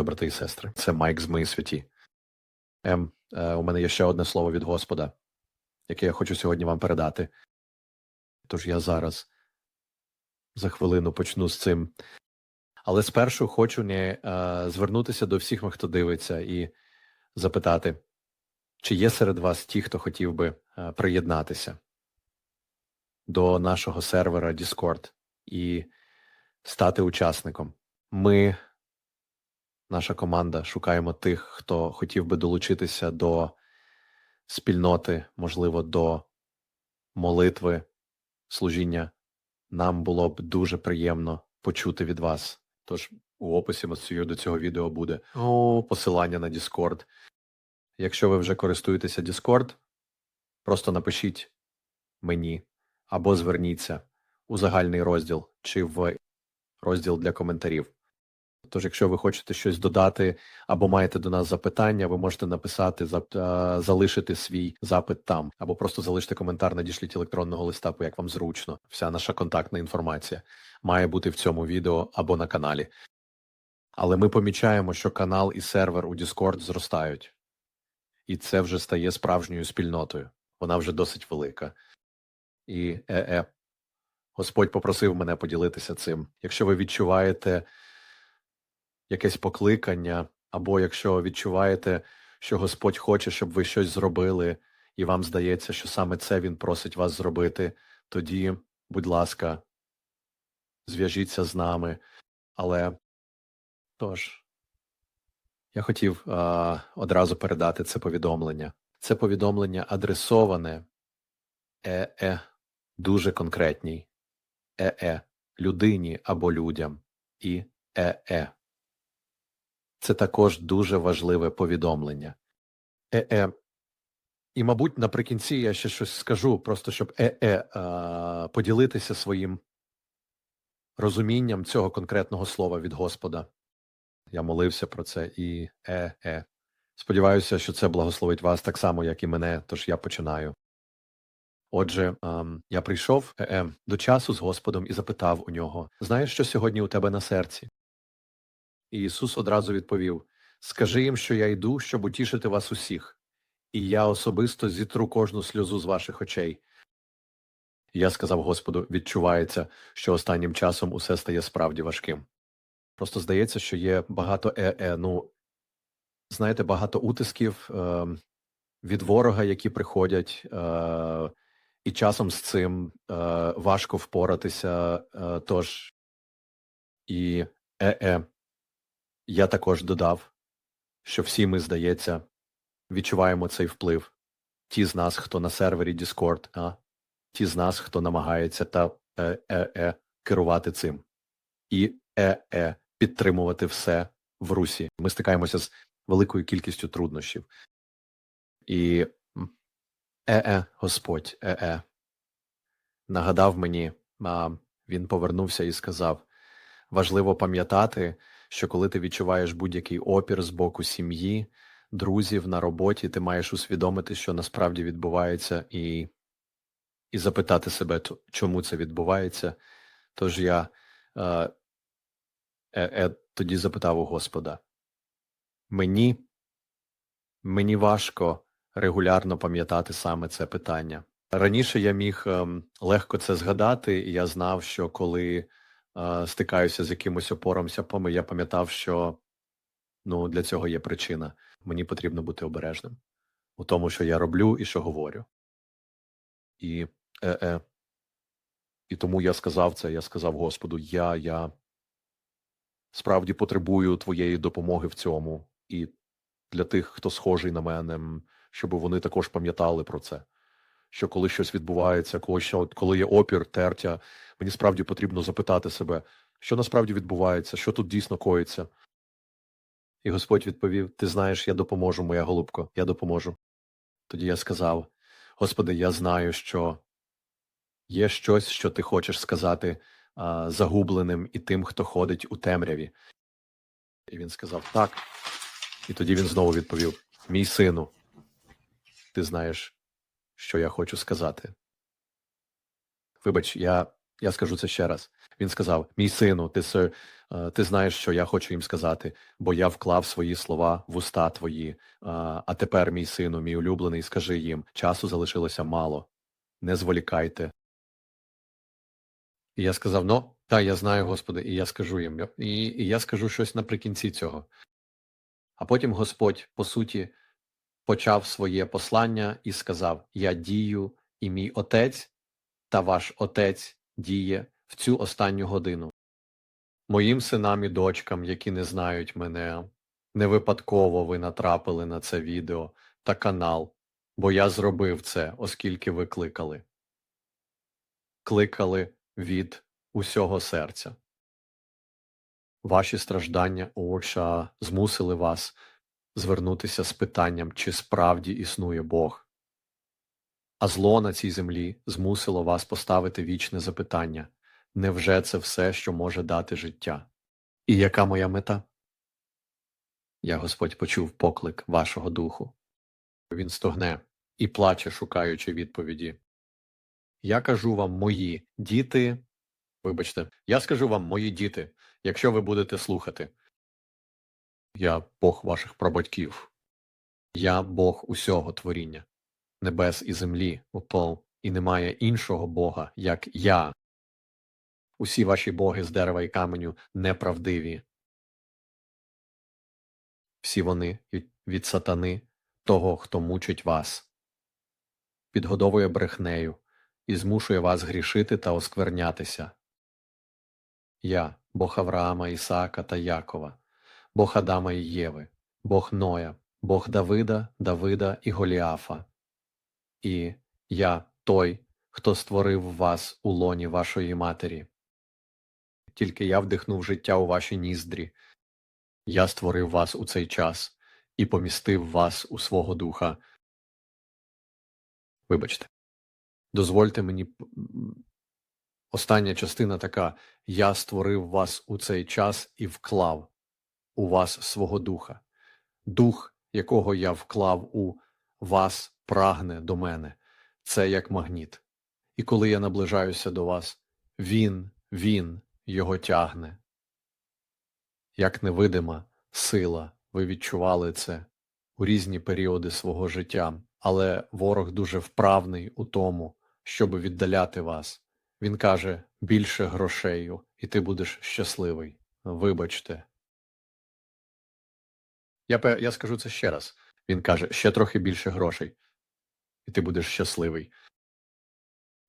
Вітаю, брати і сестри. Це Майк з Мої святі. Ем, е, у мене є ще одне слово від Господа, яке я хочу сьогодні вам передати. Тож я зараз за хвилину почну з цим. Але спершу хочу не е, звернутися до всіх, хто дивиться, і запитати, чи є серед вас ті, хто хотів би е, приєднатися до нашого сервера Discord і стати учасником. Ми, наша команда, шукаємо тих, хто хотів би долучитися до спільноти, можливо, до молитви, служіння. Нам було б дуже приємно почути від вас. Тож у описі до цього відео буде посилання на Discord. Якщо ви вже користуєтеся Discord, просто напишіть мені або зверніться у загальний розділ чи в розділ для коментарів. Тож, якщо ви хочете щось додати або маєте до нас запитання, ви можете написати, залишити свій запит там, або просто залишити коментар, надішліть електронного листа, як вам зручно. Вся наша контактна інформація має бути в цьому відео або на каналі. Але ми помічаємо, що канал і сервер у Discord зростають, і це вже стає справжньою спільнотою. Вона вже досить велика. І е-е, Господь попросив мене поділитися цим. Якщо ви відчуваєте якесь покликання, або якщо відчуваєте, що Господь хоче, щоб ви щось зробили, і вам здається, що саме це Він просить вас зробити, тоді, будь ласка, зв'яжіться з нами. Але тож, я хотів а, одразу передати це повідомлення. Це повідомлення адресоване е-е, дуже конкретній е-е людині або людям і е-е. Це також дуже важливе повідомлення. Е-е. І, мабуть, наприкінці я ще щось скажу, просто щоб е-е поділитися своїм розумінням цього конкретного слова від Господа. Я молився про це і е-е. Сподіваюся, що це благословить вас так само, як і мене, тож я починаю. Отже, ем, я прийшов е, е, до часу з Господом і запитав у нього: Знаєш, що сьогодні у тебе на серці? І Ісус одразу відповів: Скажи їм, що я йду, щоб утішити вас усіх, і я особисто зітру кожну сльозу з ваших очей. Я сказав Господу, відчувається, що останнім часом усе стає справді важким. Просто здається, що є багато е-е, ну знаєте, багато утисків е, від ворога, які приходять. Е, і часом з цим е, важко впоратися. Е, тож і е-е, я також додав, що всі ми, здається, відчуваємо цей вплив. Ті з нас, хто на сервері Discord, а ті з нас, хто намагається та е-е керувати цим, і е-е підтримувати все в русі. Ми стикаємося з великою кількістю труднощів. І Е-е, Господь, е-е. Нагадав мені, а він повернувся і сказав важливо пам'ятати, що коли ти відчуваєш будь-який опір з боку сім'ї, друзів на роботі, ти маєш усвідомити, що насправді відбувається, і і запитати себе, чому це відбувається. Тож я е, е, е, тоді запитав у Господа: мені, мені важко регулярно пам'ятати саме це питання. Раніше я міг ем, легко це згадати, і я знав, що коли стикаюся з якимось опором сяпами, я пам'ятав, що ну, для цього є причина. Мені потрібно бути обережним у тому, що я роблю і що говорю. І е-е. І тому я сказав це, я сказав Господу, я, я справді потребую твоєї допомоги в цьому. І для тих, хто схожий на мене, щоб вони також пам'ятали про це. Що коли щось відбувається, коли коли є опір, тертя, мені справді потрібно запитати себе, що насправді відбувається, що тут дійсно коїться. І Господь відповів: Ти знаєш, я допоможу, моя голубко, я допоможу. Тоді я сказав: Господи, я знаю, що є щось, що ти хочеш сказати а, загубленим і тим, хто ходить у темряві. І він сказав так. І тоді він знову відповів: Мій сину ти знаєш, що я хочу сказати. Вибач, я я скажу це ще раз. Він сказав: Мій сину, ти се- ти знаєш, що я хочу їм сказати, бо я вклав свої слова в уста твої. А тепер, мій сину, мій улюблений, скажи їм: часу залишилося мало. Не зволікайте. І я сказав: Ну, та я знаю, Господи, і я скажу їм. І, і я скажу щось наприкінці цього. А потім Господь, по суті, почав своє послання і сказав: Я дію, і мій отець та ваш отець діє в цю останню годину. Моїм синам і дочкам, які не знають мене, не випадково ви натрапили на це відео та канал, бо я зробив це, оскільки ви кликали. Кликали від усього серця. Ваші страждання Оша змусили вас звернутися з питанням, чи справді існує Бог. А зло на цій землі змусило вас поставити вічне запитання невже це все, що може дати життя? І яка моя мета? Я Господь почув поклик вашого духу. Він стогне і плаче, шукаючи відповіді. Я кажу вам, мої діти, вибачте, я скажу вам, мої діти, якщо ви будете слухати. Я Бог ваших прабатьків. Я Бог усього творіння, небес і землі, опол, і немає іншого Бога, як я. Усі ваші боги з дерева і каменю неправдиві. Всі вони від сатани, того, хто мучить вас, підгодовує брехнею і змушує вас грішити та осквернятися. Я, Бог Авраама, Ісаака та Якова, Бог Адама і Єви, Бог Ноя, Бог Давида, Давида і Голіафа. І я той, хто створив вас у лоні вашої матері. Тільки я вдихнув життя у ваші ніздрі. Я створив вас у цей час і помістив вас у свого духа. Вибачте. Дозвольте мені. Остання частина така: Я створив вас у цей час і вклав у вас свого духа. Дух, якого я вклав у вас, прагне до мене. Це як магніт. І коли я наближаюся до вас, він, він його тягне. Як невидима сила, ви відчували це у різні періоди свого життя, але ворог дуже вправний у тому, щоб віддаляти вас. Він каже більше грошею, і ти будеш щасливий. Вибачте. Я, я скажу це ще раз. Він каже ще трохи більше грошей, і ти будеш щасливий.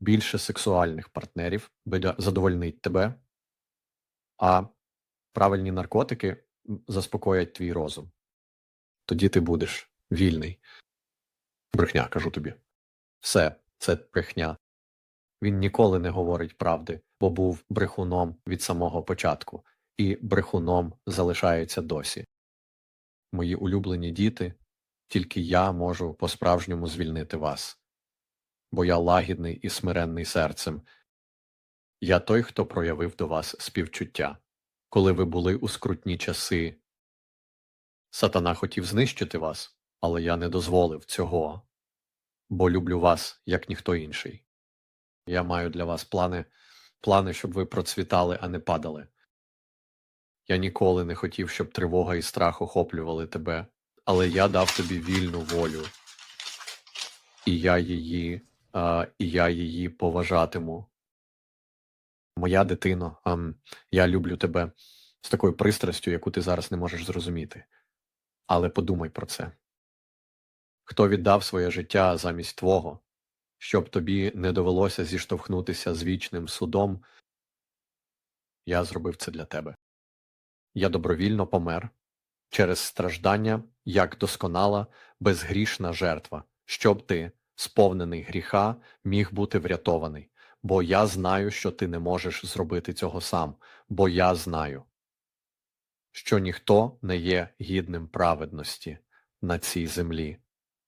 Більше сексуальних партнерів задовольнить тебе, а правильні наркотики заспокоять твій розум. Тоді ти будеш вільний. Брехня, кажу тобі. Все, це брехня. Він ніколи не говорить правди, бо був брехуном від самого початку, і брехуном залишається досі. Мої улюблені діти, тільки я можу по-справжньому звільнити вас, бо я лагідний і смиренний серцем. Я той, хто проявив до вас співчуття, коли ви були у скрутні часи. Сатана хотів знищити вас, але я не дозволив цього, бо люблю вас, як ніхто інший. Я маю для вас плани, плани, щоб ви процвітали, а не падали. Я ніколи не хотів, щоб тривога і страх охоплювали тебе, але я дав тобі вільну волю, і я її, а, і я її поважатиму. Моя дитино, ам, я люблю тебе з такою пристрастю, яку ти зараз не можеш зрозуміти. Але подумай про це. Хто віддав своє життя замість твого, щоб тобі не довелося зіштовхнутися з вічним судом, я зробив це для тебе. Я добровільно помер через страждання, як досконала, безгрішна жертва, щоб ти, сповнений гріха, міг бути врятований, бо я знаю, що ти не можеш зробити цього сам, бо я знаю, що ніхто не є гідним праведності на цій землі.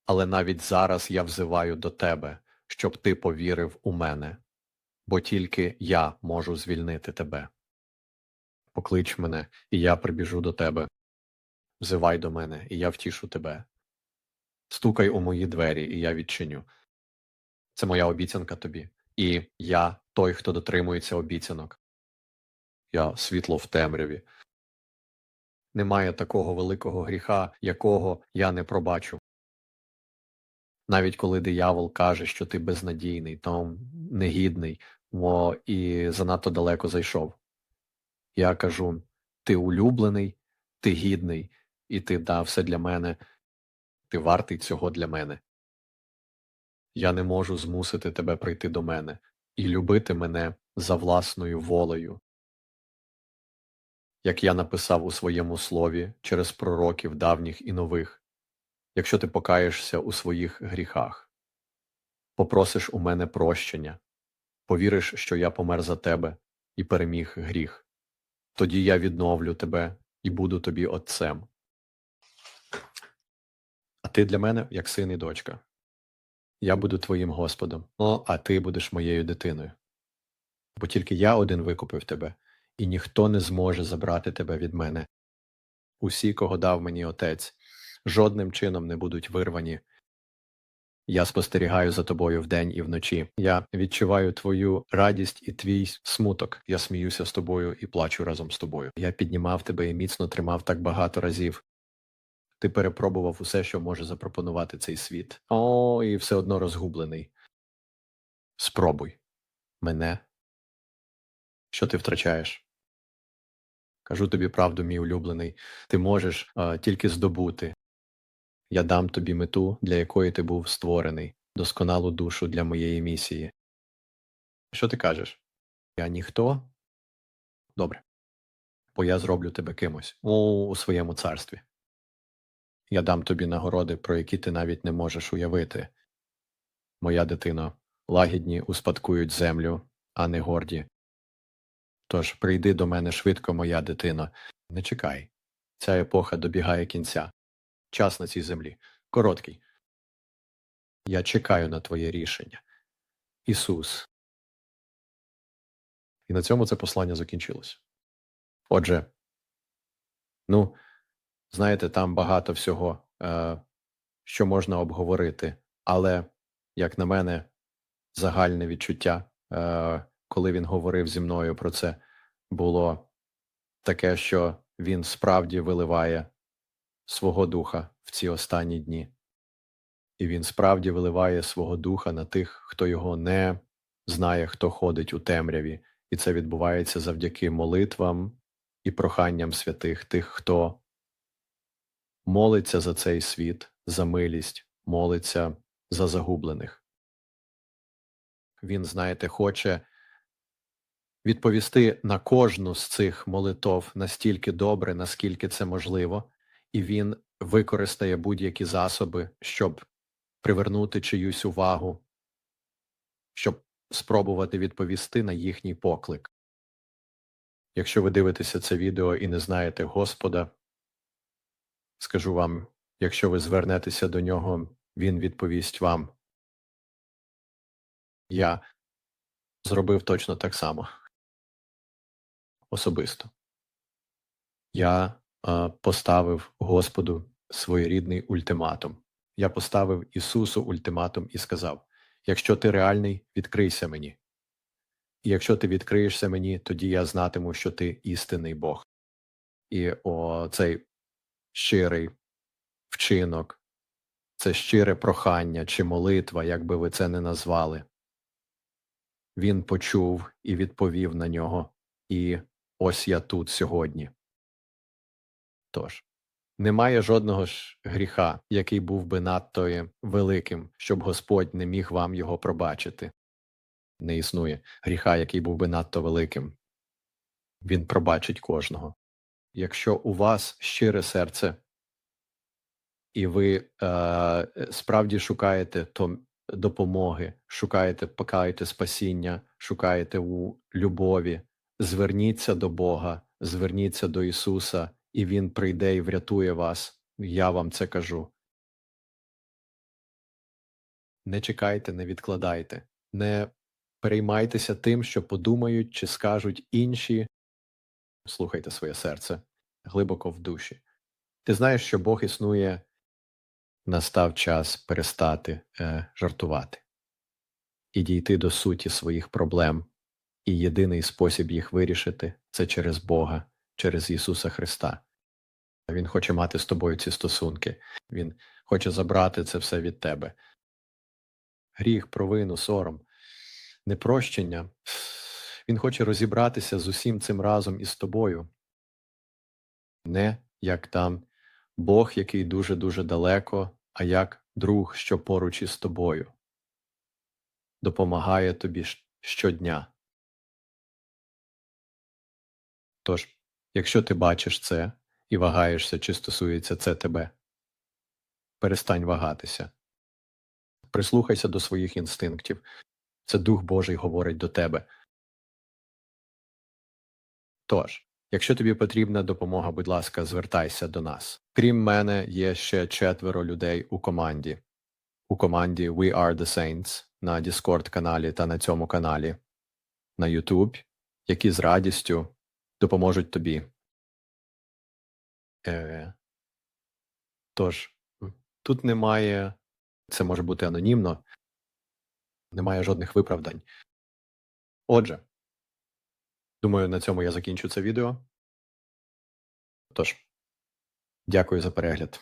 Але навіть зараз я взиваю до тебе, щоб ти повірив у мене, бо тільки я можу звільнити тебе. Поклич мене, і я прибіжу до тебе. Взивай до мене, і я втішу тебе. Стукай у мої двері, і я відчиню. Це моя обіцянка тобі, і я той, хто дотримується обіцянок. я світло в темряві. Немає такого великого гріха, якого я не пробачу. Навіть коли диявол каже, що ти безнадійний, то негідний о, і занадто далеко зайшов. Я кажу ти улюблений, ти гідний, і ти дав все для мене, ти вартий цього для мене. Я не можу змусити тебе прийти до мене і любити мене за власною волею. Як я написав у своєму слові через пророків давніх і нових, якщо ти покаєшся у своїх гріхах, попросиш у мене прощення, повіриш, що я помер за тебе і переміг гріх, тоді я відновлю тебе і буду тобі отцем. А ти для мене як син і дочка. Я буду твоїм Господом, о, а ти будеш моєю дитиною. Бо тільки я один викупив тебе, і ніхто не зможе забрати тебе від мене. Усі, кого дав мені отець, жодним чином не будуть вирвані. Я спостерігаю за тобою вдень і вночі. Я відчуваю твою радість і твій смуток. Я сміюся з тобою і плачу разом з тобою. Я піднімав тебе і міцно тримав так багато разів. Ти перепробував усе, що може запропонувати цей світ. О, і все одно розгублений. Спробуй мене. Що ти втрачаєш? Кажу тобі правду, мій улюблений. Ти можеш е, тільки здобути. Я дам тобі мету, для якої ти був створений, досконалу душу для моєї місії. Що ти кажеш? Я ніхто? Добре. Бо я зроблю тебе кимось у, у своєму царстві. Я дам тобі нагороди, про які ти навіть не можеш уявити. Моя дитино, лагідні успадкують землю, а не горді. Тож прийди до мене швидко, моя дитино, не чекай. Ця епоха добігає кінця. Час на цій землі короткий. Я чекаю на твоє рішення. Ісус. І на цьому це послання закінчилось. Отже, ну, знаєте, там багато всього, е, що можна обговорити, але, як на мене, загальне відчуття, е, коли він говорив зі мною про це, було таке, що він справді виливає свого духа в ці останні дні. І він справді виливає свого духа на тих, хто його не знає, хто ходить у темряві, і це відбувається завдяки молитвам і проханням святих, тих, хто молиться за цей світ, за милість, молиться за загублених. Він, знаєте, хоче відповісти на кожну з цих молитов настільки добре, наскільки це можливо, і він використає будь-які засоби, щоб привернути чиюсь увагу, щоб спробувати відповісти на їхній поклик. Якщо ви дивитеся це відео і не знаєте Господа, скажу вам, якщо ви звернетеся до нього, він відповість вам. Я зробив точно так само. Особисто. Я е, поставив Господу своєрідний ультиматум. Я поставив Ісусу ультиматум і сказав: якщо ти реальний, відкрийся мені. І якщо ти відкриєшся мені, тоді я знатиму, що ти істинний Бог. І о, цей щирий вчинок, це щире прохання чи молитва, як би ви це не назвали. Він почув і відповів на нього, і ось я тут сьогодні. Тож, немає жодного ж гріха, який був би надто великим, щоб Господь не міг вам його пробачити. Не існує гріха, який був би надто великим. Він пробачить кожного. Якщо у вас щире серце, і ви е, справді шукаєте то допомоги, шукаєте, покаєте спасіння, шукаєте у любові, зверніться до Бога, зверніться до Ісуса, і Він прийде і врятує вас. Я вам це кажу. Не чекайте, не відкладайте, не переймайтеся тим, що подумають чи скажуть інші. Слухайте своє серце глибоко в душі. Ти знаєш, що Бог існує, настав час перестати е, жартувати і дійти до суті своїх проблем І єдиний спосіб їх вирішити це через Бога, через Ісуса Христа. Він хоче мати з тобою ці стосунки. Він хоче забрати це все від тебе. Гріх, провину, сором, непрощення. Він хоче розібратися з усім цим разом із тобою. Не як там Бог, який дуже-дуже далеко, а як друг, що поруч із тобою. Допомагає тобі щодня. Тож, якщо ти бачиш це і вагаєшся, чи стосується це тебе, перестань вагатися. Прислухайся до своїх інстинктів. Це Дух Божий говорить до тебе. Тож, якщо тобі потрібна допомога, будь ласка, звертайся до нас. Крім мене, є ще четверо людей у команді. У команді We Are The Saints на Discord каналі та на цьому каналі, на YouTube, які з радістю допоможуть тобі. Е, тож, тут немає, це може бути анонімно, немає жодних виправдань. Отже, думаю, на цьому я закінчу це відео. Тож, дякую за перегляд.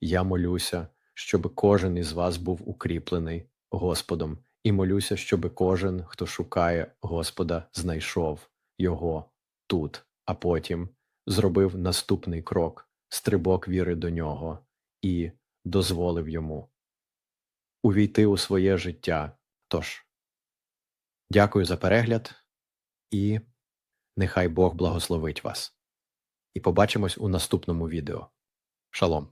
Я молюся, щоб кожен із вас був укріплений Господом, і молюся, щоб кожен, хто шукає Господа, знайшов його тут, а потім зробив наступний крок, стрибок віри до нього і дозволив йому увійти у своє життя. Тож, дякую за перегляд і нехай Бог благословить вас. І побачимось у наступному відео. Шалом!